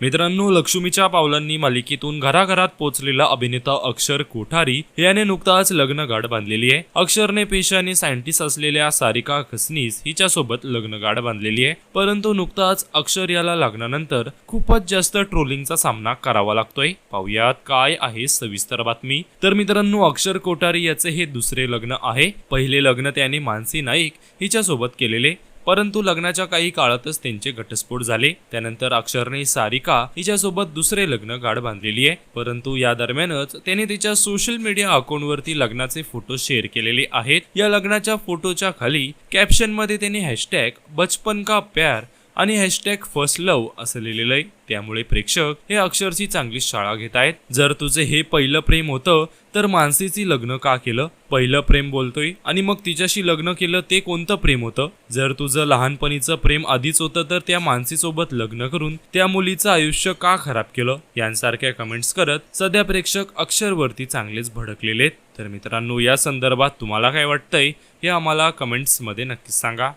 मित्रांनो लक्ष्मीच्या पावलांनी मालिकेतून घराघरात पोहोचलेला अभिनेता अक्षर कोठारी याने नुकताच लग्न गाठ बांधलेली आहे. अक्षरने पेशाने सायंटिस्ट असलेल्या सारिका खसनीस हिच्यासोबत लग्न गाठ बांधलेली आहे. परंतु नुकताच अक्षर याला लग्नानंतर खूपच जास्त ट्रोलिंगचा सामना करावा लागतोय. पाहुयात काय आहे सविस्तर बातमी. तर मित्रांनो अक्षर कोठारी याचे हे दुसरे लग्न आहे. पहिले लग्न त्याने मानसी नाईक हिच्या सोबत केलेले. परंतु लग्नाच्या काही काळातच त्यांचे घटस्फोट झाले. त्यानंतर अक्षरने सारिका हिच्यासोबत दुसरे लग्न गाठ बांधलेली आहे. परंतु या दरम्यानच त्याने तिच्या सोशल मीडिया अकाउंटवरती लग्नाचे फोटो शेअर केलेले आहेत. या लग्नाच्या फोटोच्या खाली कॅप्शनमध्ये त्याने हॅशटॅग बचपन का प्यार आणि हॅशटॅग फर्स्ट लव्ह असं लिहिलेलं आहे त्यामुळे प्रेक्षक हे अक्षरशी चांगली शाळा घेत आहेत. जर तुझे हे पहिलं प्रेम होतं तर मानसीची लग्न का केलं? पहिलं प्रेम बोलतोय आणि मग तिच्याशी लग्न केलं ते कोणतं प्रेम होतं? जर तुझं लहानपणीचं प्रेम आधीच होतं तर त्या मानसीसोबत लग्न करून त्या मुलीचं आयुष्य का खराब केलं? यांसारख्या कमेंट्स करत सध्या प्रेक्षक अक्षरवरती चांगलेच भडकलेले आहेत. तर मित्रांनो या संदर्भात तुम्हाला काय वाटतंय हे आम्हाला कमेंट्समध्ये नक्कीच सांगा.